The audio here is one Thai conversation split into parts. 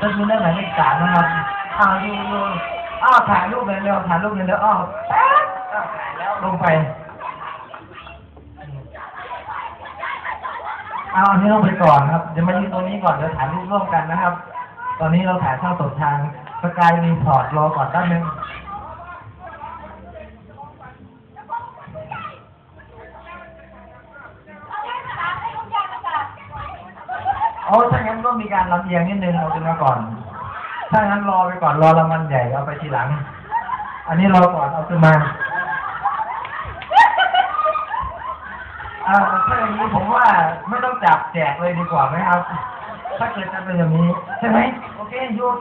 ก็คือเรื่องหมายเลขสามนะครับอ้าวดูดูอ้าวถ่ายรูปเลยเร็วถ่ายรูปเลยเร็วอ้าวแป๊บอ้าวถ่ายแล้วลงไปเอาอันนี้ลงไปก่อนครับเดี๋ยวมายืนตรงนี้ก่อนเดี๋ยวถ่ายรูปร่วมกันนะครับ ตอนนี้เราถ่ายเข้าสดทางสกายรีพอร์ตรอก่อนแป๊บนึงโอ้ถ้างั้น ก็มีการลำเอียงนิดนึงเอาขึ้นมาก่อน ถ้างั้นรอไปก่อนรอรางวัลใหญ่เอาไปทีหลัง อันนี้รอก่อนเอาขึ้นมาอ่าถ้าอย่างนี้ผมว่าไม่ต้องจับแจกเลยดีกว่าไหมครับ ถ้าเกิดจะเป็นอย่างนี้ ใช่ไหมโอเคหยุด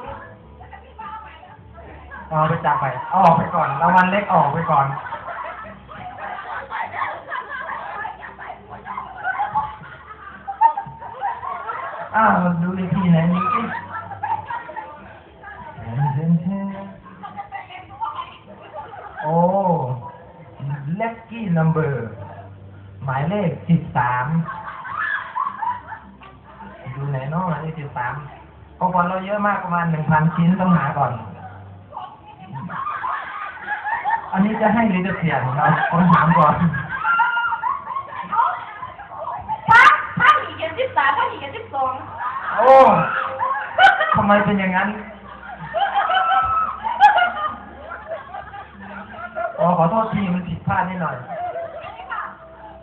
เอาไปจับไปเอาออกไปก่อนรางวัลเล็กออกไปก่อน อ้าวดูอีกทีไหนนี่โอ้เล็กกี้นัมเบอร์หมายเลขสิบสามดูไหนเนาะหมายเลขสิบสามของขวัญเราเยอะมากประมาณหนึ่งพันชิ้นต้องหาก่อน อันนี้จะให้หรือจะเสียงครับต้องถามก่อน ถ้าถ้าหีเขียนสิบสามถ้าหีเขียนสิบสอง โอ้ทำไมเป็นอย่างนั้นอ๋อขอโทษทีมันผิดพลาดนิดหน่อย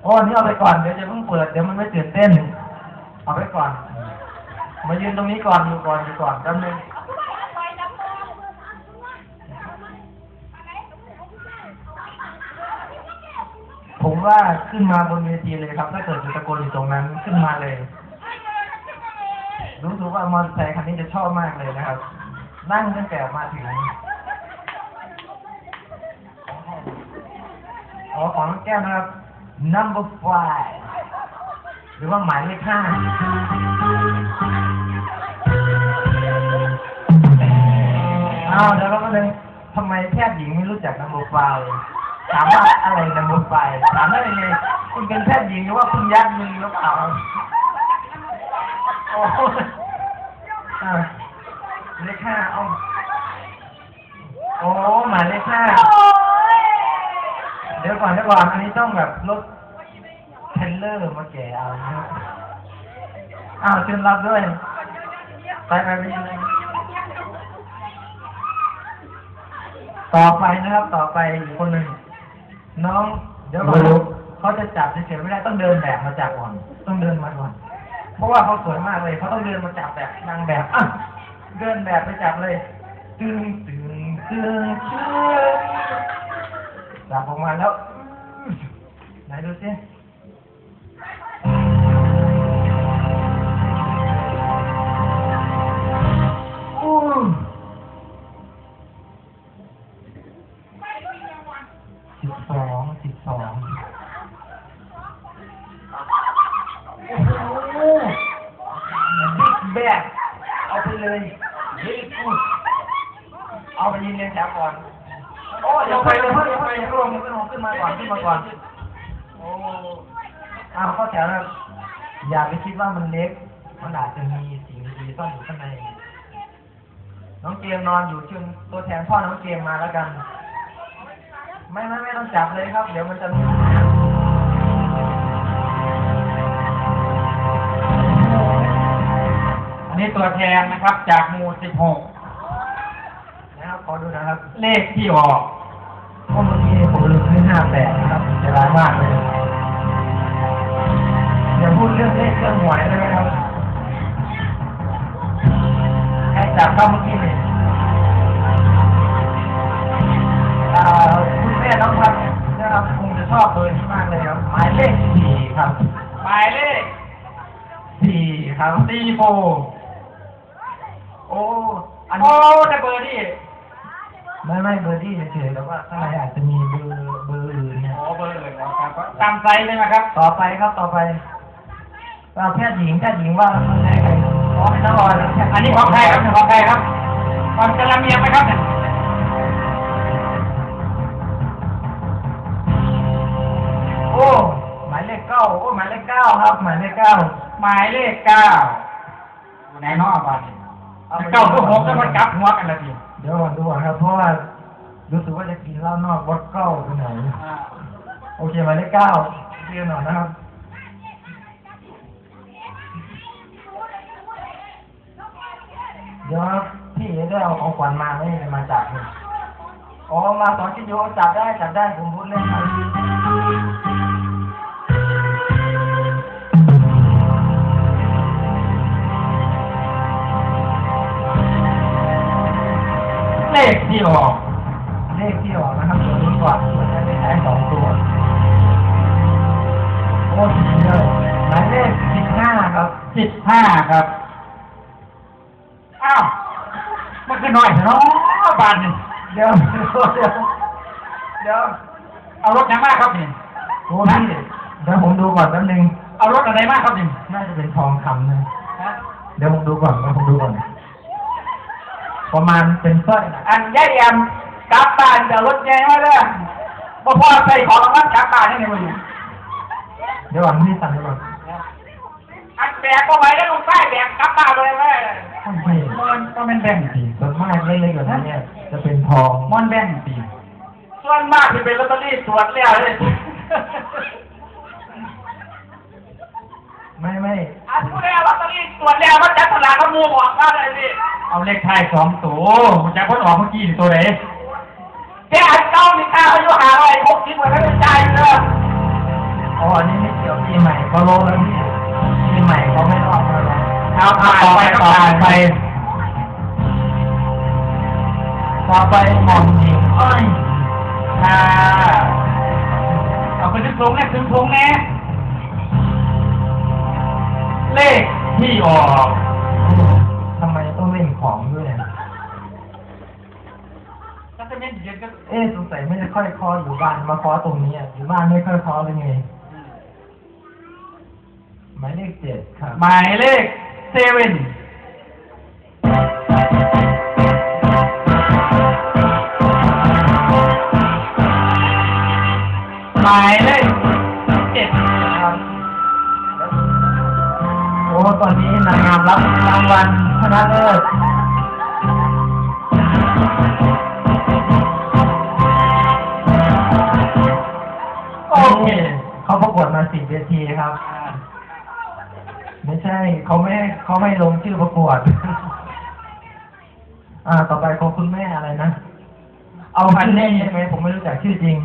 โอ้นี่เอาไปก่อนเดี๋ยวจะเพิ่งเปิดเดี๋ยวมันไม่ตื่นเต้น เอาไปก่อน มายืนตรงนี้ก่อนอยู่ก่อนอยู่ก่อนแป๊บนึงไปจับมือผมว่าขึ้นมาบนเวทีเลยครับ ถ้าเกิดจะตะโกนอยู่ตรงนั้นขึ้นมาเลย รู้สึกว่ามอเตอร์ไซค์คันนี้จะชอบมากเลยนะครับ นั่งตั้งแต่มาถึงอ๋อของแก้วนะครับ number five หรือว่าหมายเลขห้าอ้าวเดี๋ยวเราก็เลยทำไมแพทย์หญิงไม่รู้จัก number five ถามว่าอะไร number five ถามได้ยังไงคุณเป็นแพทย์หญิงหรือว่าคุณยัดมือหรือเปล่าโอ้โหอ่าเลขห้าเอาโอ้หมายเลขห้าโอ้ยเดี๋ยวก่อนเดี๋ยวก่อนอันนี้ต้องแบบรถเทรลเลอร์มาแกะเอานะครับอ้าวเชิญรับด้วย ไปไปไปยังไงต่อไปนะครับ ต่อไปอีกคนหนึ่งน้อง เดี๋ยวก่อนนะเขาจะจับเฉยๆไม่ได้ต้องเดินแบบมาจับก่อน ต้องเดินมาก่อน เพราะว่าเขาสวยมากเลยเขาต้องเดินมาจับแบบนางแบบอะเดินแบบไปจับเลย ตึงตึงตึงตึงจับออกมาแล้วไหนดูสิ ขึ้นมาก่อนขึ้นมาก่อน โอ้อ้าวเข้าแถวนะอย่าไปคิดว่ามันเล็ก มันอาจจะมีสิ่งดีๆซ่อนอยู่ข้างใน น้องเกมนอนอยู่เชิญตัวแทนพ่อน้องเกมมาแล้วกัน ไม่ไม่ไม่ต้องจับเลยครับ เดี๋ยวมันจะอันนี้ตัวแทนนะครับจากหมู่สิบหกนะครับขอดูนะครับ เลขที่ออก ห้าแปดนะครับจะร้ายมากเลยอย่าพูดเรื่องเลขเรื่องหวยเลยนะครับใครจับเข้าเมื่อกี้เนี่ยอ่าคุณแม่น้องพัดนะครับคงจะชอบเบอร์นี้มากเลยครับ หมายเลขสี่ครับ หมายเลขสี่ครับสี่โฟโอ้อันโอ้นี้แต่เบอร์นี่ไม่ไม่เบอร์ที่เฉยๆแล้วว่าข้างในอาจจะมีเบอร์เบอร์ ตามไซส์เลยนะครับ ต่อไปครับต่อไปเราแพทย์หญิงแพทย์หญิงว่าคนไหนใครอ๋อไม่ต้องรอแล้วอันนี้ของใครครับของใครครับของจะลำเมียงไหมครับเนี่ยโอ้หมายเลขเก้าโอ้หมายเลขเก้าครับ หมายเลขเก้าหมายเลขเก้าอยู่ไหนเนาะบ้านนี้อเก้าตัวหกก็มันกลับหัวกันละทีเดี๋ยวก่อนดูก่อนครับเพราะว่ารู้สึกว่าจะกินเหล้านอกวัดเก้าตรงไหน โอเคหมายเลขเก้าเรียนหน่อยนะครับเดี๋ยวพี่เอได้เอาของขวัญมาไม่ได้มาจากนี่อ๋อมาสอนคิดอยู่จับได้จับได้ผมพูดเล่นครับเลขที่ออก สิบห้าครับ อ้าว มันคือหน่อยเนาะบาทหนึ่งเดี๋ยวเดี๋ยวเดี๋ยว เดี๋ยว เอารถยังมากครับนี่โอ้พี่เดี๋ยวผมดูก่อนแป๊บนึง เอารถอะไรมากครับนี่น่าจะเป็นทองคำนะเดี๋ยวผมดูก่อนเดี๋ยวผมดูก่อน ประมาณเป็นสร้อยนะอันยายแอมกลับบ้านจะรถใหญ่มาเลยบ่พอใส่ของรางวัลกลับบ้านให้ในมือเดี๋ยวก่อนพี่สั่งเดี๋ยวก่อนอัน แบกก็ไว้แล้วลงใต้แบกกลับบ้านเลยแม่ไม่มันก็เป็นแบ่งตีส่วนมากเล็กๆแบบนี้เนี่ยจะเป็นทองมอนแบ่งตีส่วนมากที่เป็นลอตเตอรี่ตรวจแล้วเลยไม่ไม่อันผู้ได้ลอตเตอรี่ตรวจแล้วมันจะสลากก็มูบอกว่าอะไรสิเอาเลขท้ายสองตัวมันจะพ้นออกเมื่อกี้นี่ตัวไหนแกอันเก้านี่ข้าอายุหาอะไรหกสิบเหมือนกันเป็นใจเลยอ๋ออันนี้ไม่เกี่ยวปีใหม่เขาลงแล้วพี่ปี ใหม่เขาไม่ออกมาแล้วเอาผ่านไปก็ผ่านไปต่อไปหม่อมหญิงอ้อยค่ะเอาไปถึงสูงแน่ถึงสูงแน่เลขที่ออกทำไมต้องเล่นของด้วยเนี่ยก็จะเป็นเย็นก็เอ๊ะสงสัยไม่ได้ค่อยคออยู่บ้านมาคอตรงนี้อะอยู่บ้านไม่ค่อยคอเลยไง มายเลขเจ็ดครับหมายเลขเซเว่นหมายเลขเจ็ดครับ โอ้ตอนนี้นางงามรับรางวัลชนะเลิศโอเค เขาประกวดมาสิบเวทีครับไม่ใช่เขาไม่เขาไม่ลงชื่อประกวด อ่า ต่อไปของคุณแม่อะไรนะ เอาพันเล่ใช่ไหมผมไม่รู้จักชื่อจริง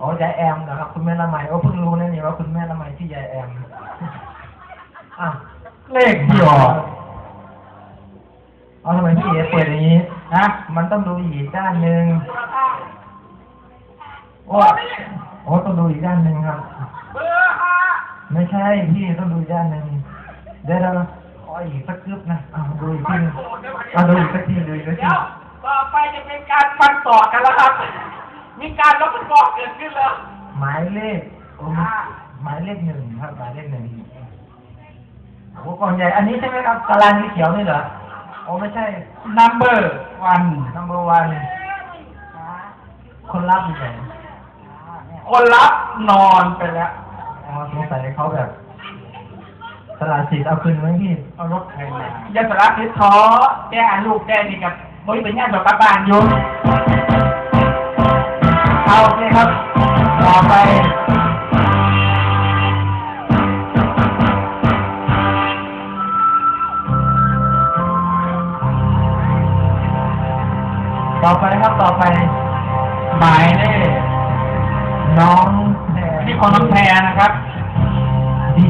อ๋อยายแอมนะครับ คุณแม่ละไมโอ้เพิ่งรู้นะนี่ว่าคุณแม่ละไมที่ยายแอมอะเลขที่ออกเอาทำไมพี่เอเปิดอย่างนี้นะมันต้องดูอีกด้านหนึ่งโอ้โอ้ต้องดูอีกด้านหนึ่งครับ ไม่ใช่พี่ต้องดูอีกด้านหนึ่งเดี๋ยวเราขออีกสักกึบนะอ่าดูอีกทีหนึ่งอ่าดูอีกสักทีดูอีกสักทีเดี๋ยวต่อไปจะเป็นการฟันต่อกันแล้วครับ มีการรับประกอบเกิดขึ้นแล้ว หมายเลขโอ้หมายเลขหนึ่งครับหมายเลขหนึ่งโอ้กล่องใหญ่ อันนี้ใช่ไหมครับตารางสีเขียวนี่เหรอโอ้ไม่ใช่ number one number one คนรับอยู่ไหนคนรับนอนไปแล้วอ๋อ สงสัยเขาแบบสลาสิทธิ์เอาคืนไว้พี่เอารถใครมายาสระพิษท้อแกอ่าลูกแกนี่กับบริเป็นงานแบบกลับบ้านอยู่เอาโอเคครับ ต่อไป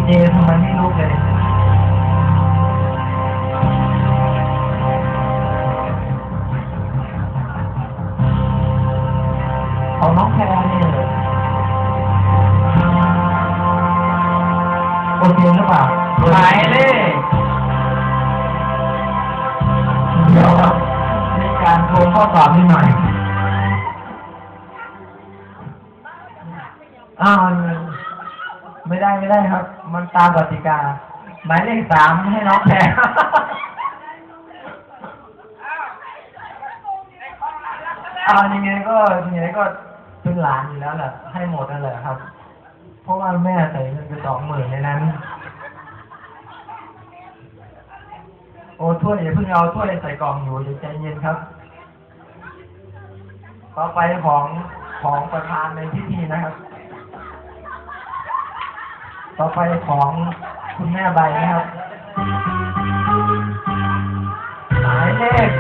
เจทำไมไม่รู้เลยของน้องแพรเนี่ยโอเคหรือเปล่าหายเลขเดี๋ยวมีการโทรข้อสอบนิดหน่อยอ้าวไม่ได้ไม่ได้ครับ ตามกติกา หมายเลขสามให้น้องแพรเอายังไงก็ยังไงก็เป็นหลานอยู่แล้วแหละให้หมดนั่นแหละครับ เพราะว่าแม่ใส่เงินไปสองหมื่นในนั้น โอ้ถ้วยอย่าเพิ่งเอาถ้วยใส่กล่องอยู่ยใจเย็นครับ ต่อไปของของประธานในพิธีนะครับ ต่อไปของคุณแม่ใบนะครับ หมายเลข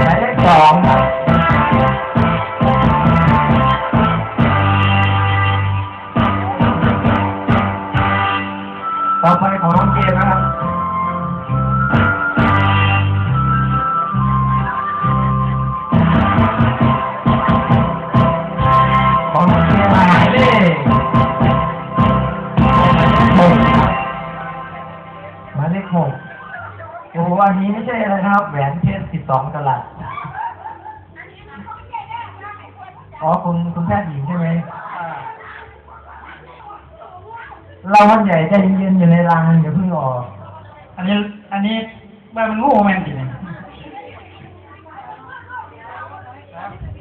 หมายเลขสองครับ นะครับ แหวนเพชรสิบสองกะลัดอ๋อคุณคุณแพทย์หญิงใช่ไหม เราวันใหญ่ใจเย็นๆอยู่ในรังอย่าเพิ่งออก อันนี้ อันนี้บ้านมันงูแมนสิเนี่ย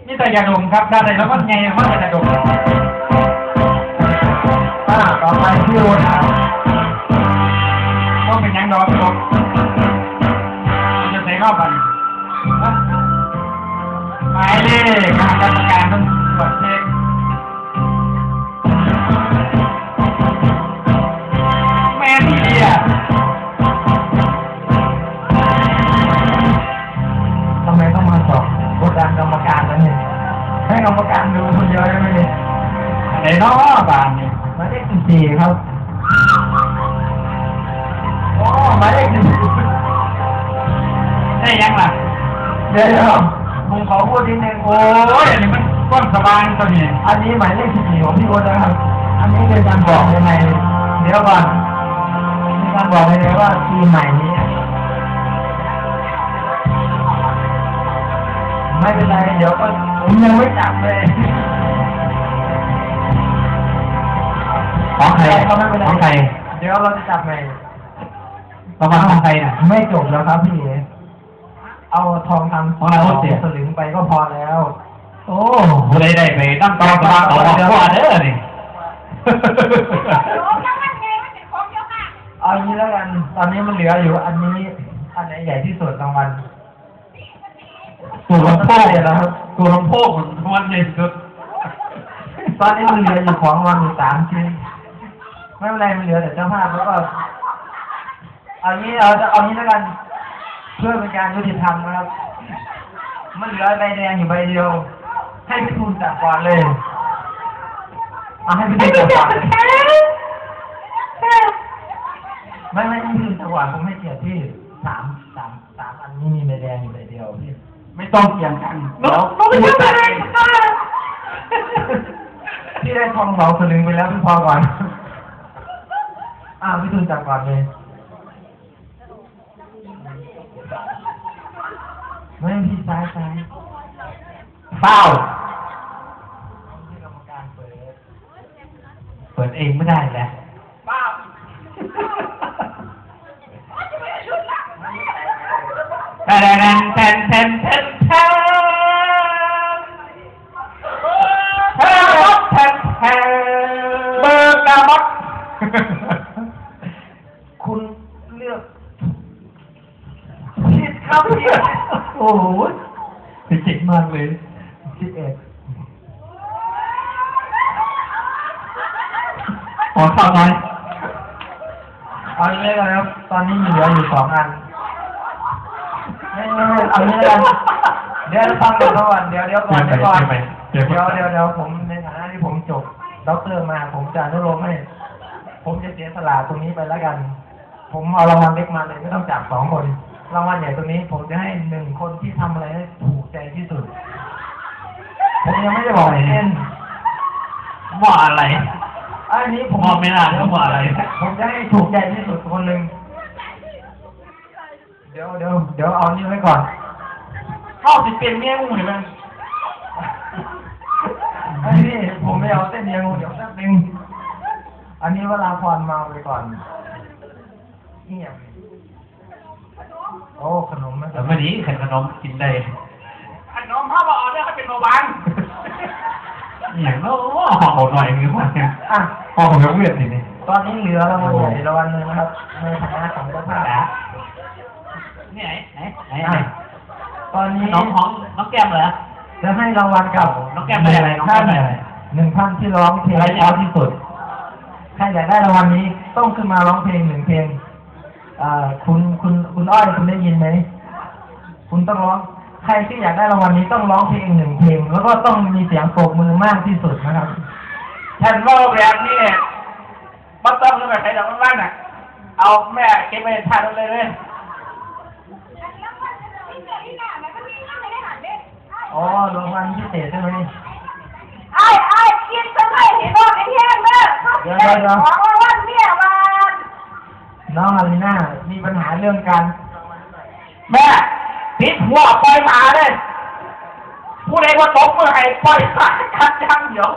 นี่แต่ยาดมครับได้เลยแล้วมันไงมันจะยาดมอ่าต่อไปพี่โอ๊ตครับ หมาย来ลข๕ ดี๋ยวเดี๋ยวผมขอพูดนิดนึงโอ้ยอันนี้มันก้นสบายตัวนี้อันนี้หมายเลขสิบสี่ของพี่โอ๊ตนะครับ อันนี้เป็นการบอกยังไงเดี๋ยวก่อนมีการบอกยังไงว่าทีมใหม่นี้ ไม่เป็นไรเดี๋ยวก็ผมยังไม่จับเลยของใครก็ไม่เป็นไรของใครเดี๋ยวเราจะจับใหม่ประมาณของใครน่ะไม่จบแล้วครับพี่ เอ๋เอาทองคำของนายโอ๊ตเสียสลึงไปก็พอแล้ว โอ้ได้ได้ไปตั้งตองตองเอาบอกว่าเด้อนี่โอ้ยังมันไงมันเป็นของเยอะมากเอางี้แล้วกัน ตอนนี้มันเหลืออยู่อันนี้ อันไหนใหญ่ที่สุดรางวัลตัวลำโพงเดี๋ยวแล้วครับตัวลำโพงมันใหญ่สุดตอนนี้มันเหลืออยู่ของรางวัลอยู่สามชิ้นไม่เป็นไรมันเหลือแต่เจ้าภาพแล้วก็เอางี้เอาเอางี้แล้วกัน เพื่อเป็นการยุติธรรมนะครับ มันเหลือใบแดงอยู่ใบเดียว ให้พี่ทูลจับก่อนเลยเอาให้พี่ทูลจับก่อนเลยไม่ไม่พี่ทูลจับก่อนผมให้เกียรติพี่สามสามสามอันนี้มีใบแดงอยู่ใบเดียวพี่ไม่ต้องเกี่ยงกันเดี๋ยวพี่ได้ทองสองสลึงไปแล้วพี่พอก่อนอ่าพี่ทูลจับก่อนเลย เฮ้ยพี่ซ้ายซ้ายเฝ้า เปิดเองไม่ได้แล้วป้าแต่แทนแทนแต่แต่แต่เบอร์กาบักคุณเลือกผิดครับผิด โอ้โหเจ๋งมากเลยสิบเอ็ดขอข้าวน้อยเอาอย่างนี้เลยครับ ตอนนี้มีเหลืออยู่สองอันไม่ไม่ไม่เอาอย่างนี้เลยเดี๋ยวฟังก่อนก่อนเดี๋ยวเดี๋ยวก่อนเดี๋ยวก่อนเดี๋ยวเดี๋ยวเดี๋ยวผมในฐานะที่ผมจบด็อกเตอร์มาผมจะอนุโลมให้ ผมจะเสียสละตรงนี้ไปแล้วกัน ผมเอารางวัลเล็กมาเลยไม่ต้องจับสองคน รางวัลใหญ่ตรงนี้ผมจะให้หนึ่งคนที่ทำอะไรให้ถูกใจที่สุด ผมยังไม่ได้บอกเช่นว่าอะไร อันนี้ผมมองไม่น่าจะว่าอะไร ผมจะให้ถูกใจที่สุดคนหนึ่งเดี๋ยวเดี๋ยวเดี๋ยวเอานี่ไว้ก่อนเข้าสิเป็นเมียงูเลยมั้ยอันนี้ผมไม่เอาเส้นเดียวเดี๋ยวแป๊บนึงอันนี้เวลาพรมาไปก่อนเงียบ โอ้ขนมไม่แต่ไม่ดีขนมกินได้ขนมพ่อบอกเอาได้เขาเป็นโมบันอย่างน้อยห่อหน่อยมีความอะห่อของยังเวียดนี่นี่ตอนนี้เหลือรางวัลใหญ่รางวัลหนึ่งนะครับในฐานะของเจ้าภาพนี่ไหนไหนไหนอะตอนนี้น้องของน้องแก้มเหรอจะให้รางวัลกับน้องแก้มได้อะไรน้องแก้มได้อะไรหนึ่งท่านที่ร้องเพลงอะไรเนี่ยเพราะที่สุดใครอยากได้รางวัลนี้ต้องขึ้นมาร้องเพลงหนึ่งเพลงอ่า คุณคุณคุณอ้อยคุณได้ยินไหมคุณต้องร้องใครที่อยากได้รางวัลนี้ต้องร้องเพลงหนึ่งเพลง แล้วก็ต้องมีเสียงปรบมือมากที่สุดนะครับฉันว่าแบบนี้มันต้องเป็นแบบไหนดอกมันบ้างน่ะ เอาแม่เก็บไว้ทานเลยเลยอ๋อรางวัลพิเศษใช่ไหมไอ้ไอ้กินไปเลยเห็นบอกไอ้แห้งเด้อของรางวัลเนี่ยมา น้องอารีน่ามีปัญหาเรื่องการ แม่ปิดหัวปล่อยหมาเลยผู้ใดว่าตกเมื่อไหร่ปล่อยหมาคัดยังเดี๋ยว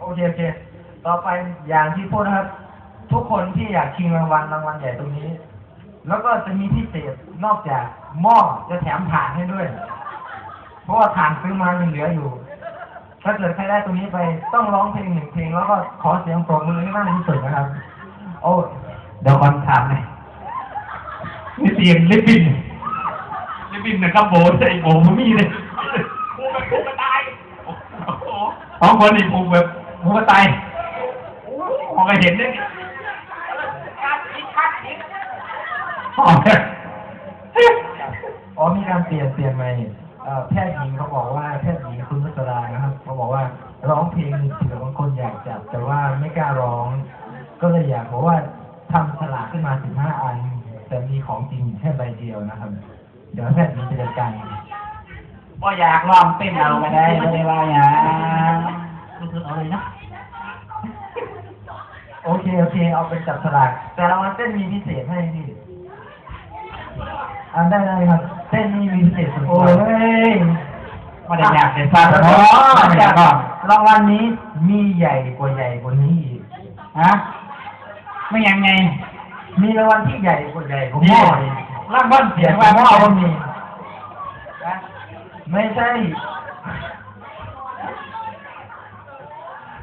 โอเคโอเคต่อไปอย่างที่พูดนะครับ ทุกคนที่อยากชิงรางวัลรางวัลใหญ่ตรงนี้ แล้วก็จะมีพิเศษนอกจากหม้อจะแถมถ่านให้ด้วย เพราะว่าถ่านซื้อมายังเหลืออยู่ถ้าเกิดใครได้ตรงนี้ไปต้องร้องเพลงหนึ่งเพลงแล้วก็ขอเสียงปรบมือให้มากที่สุดนะครับ อ้เดี๋ยวก่อนถามหน่อยนี่เตียงลิบบินลิบบินนะครับโบใส่โบมันมีเลยผูกแบบผูกกระตายโอ้โหสองคนนี่ผูกแบบผูกกระตายมองก็เห็นเลยการคิดคัดคิดอ๋ออ๋อมีการเปลี่ยนเปลี่ยนใหม่เอ่อแพทย์หญิงเขาบอกว่าแพทย์หญิงคุณนุสรานะครับเขาบอกว่าร้องเพลงเผื่อบางคนอยากจับแต่ว่าไม่กล้าร้อง ก็เลยอยากบอกว่าทำฉลากขึ้นมาสิบห้าอัน แต่มีของจริงแค่ใบเดียวนะครับ เดี๋ยวแพทย์หญิงจะจัดการว่าอยากลองเต้นเอาไม่ได้ไม่ได้ว่าอย่างรู้สึกเอาเลยนะโอเคโอเค เอาเป็นจับฉลากแต่รางวัลเต้นมีพิเศษให้พี่อันได้เลยครับ เต้นนี่มีพิเศษสุดโอ้ยไม่ได้อยากเป็นฟัฟ้างอ๋อ๋ออไม่อยากลองรางวัลนี้มีใหญ่กว่าใหญ่กว่านี้อีกฮะ ไม่ยังไง มีรางวัลที่ใหญ่กว่าใหญ่กว่าหม้ออีกร่างบ้านเสีเสียยงงว่าว่าหหม้ม้ออก็ก็มีมีไม่ใช่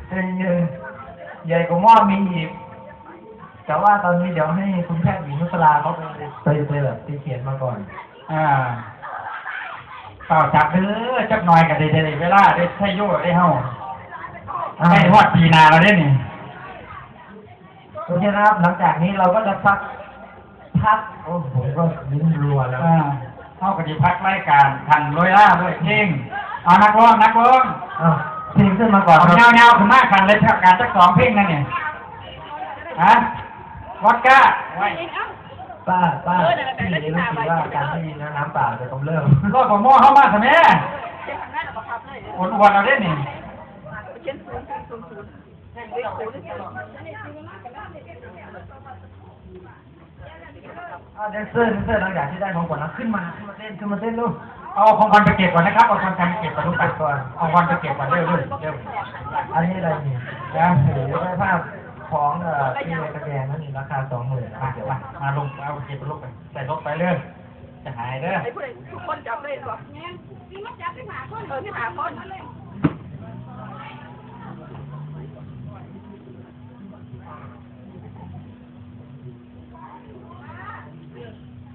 เป็นเงินใหญ่กว่าหม้อมีอีกแต่ว่าตอนนี้เดี๋ยวให้คุณแพทย์หญิงนุสราเขาไปไปไปแบบไปเขียนมาก่อน อ่าเปล่าจับเด้อจับหน่อยกันได้ได้เวลาได้ใช้โย่ได้เฮาอ่าไม่ฮอดปีนาเราได้นี่ โอเคนะครับหลังจากนี้เราก็จะพักพักโอ้ผมก็ลิ้นรัวแล้วอ่าเท่ากับที่พักรายการทันลอยล่าด้วยเพลงเอานักร้องนักร้องอ้าวเพลงขึ้นมาก่อนเอาครับเงาๆขึ้นมากันเลยพักการสักสองเพลงนั่นเนี่ยฮะวัดก้าไว้ป้าป้าพี่รู้สึกว่าการที่น้ำน้ำเปล่าจะกำเริบรถของหม้อเข้ามาทำไมอดวันเราได้นี่ อ่าแดนเซอร์แดนเซอร์หลังจากที่ได้ของขวัญแล้วขึ้นมาขึ้นมาเต้นขึ้นมาเต้นลูกเอาของขวัญไปเก็บก่อนนะครับเอาของขวัญไปเก็บก่อนลูกไปก่อนเอาของขวัญไปเก็บก่อนเร็วๆเร็วอันนี้อะไรนี่นะโอ้โหได้ภาพของเอ่อที่ในตะแกรงนั่นนี่ราคาสองหมื่นมาเดี๋ยวมามาลงเอาเก็บลูกไปใส่รถไปเรื่อยจะหายเด้อไอ้ผู้ใดทุกคนจับเลยบอกเนี่ยนี่มันจับที่หาคนเออที่หาคนเ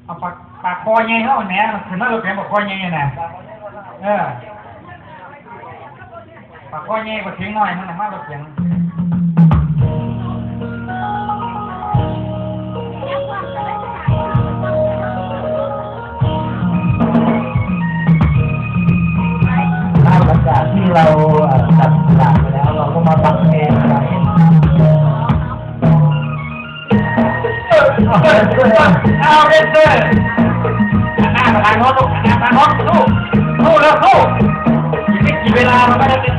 เอาปากปากคอไงเขาแหนถึงนั่นเราแข็งปากคอใหญ่น่ะเออปากคอใหญ่กว่าเสียงน้อยมันน่ะมากกว่าเสียง เอาเดนเซอร์หน้าประธานโน้ตลูกหน้าประธานโน้ตสู้สู้แล้วสู้อีกไม่กี่เวลามันก็จะเป็น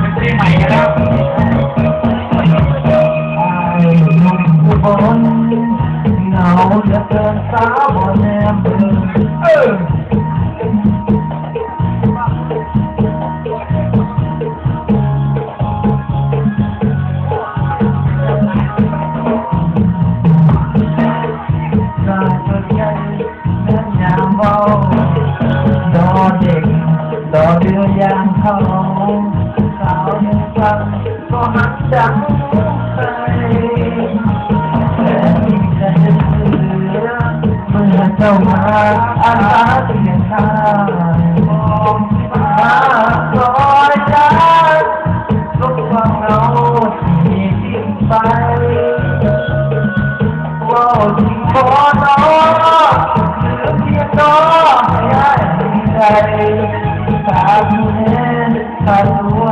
เป็นเพลงใหม่กันแล้วไอ้หนุ่มอุบลเหงาเหลือเกินสาวบนแนมเออ ตาผู้เห็น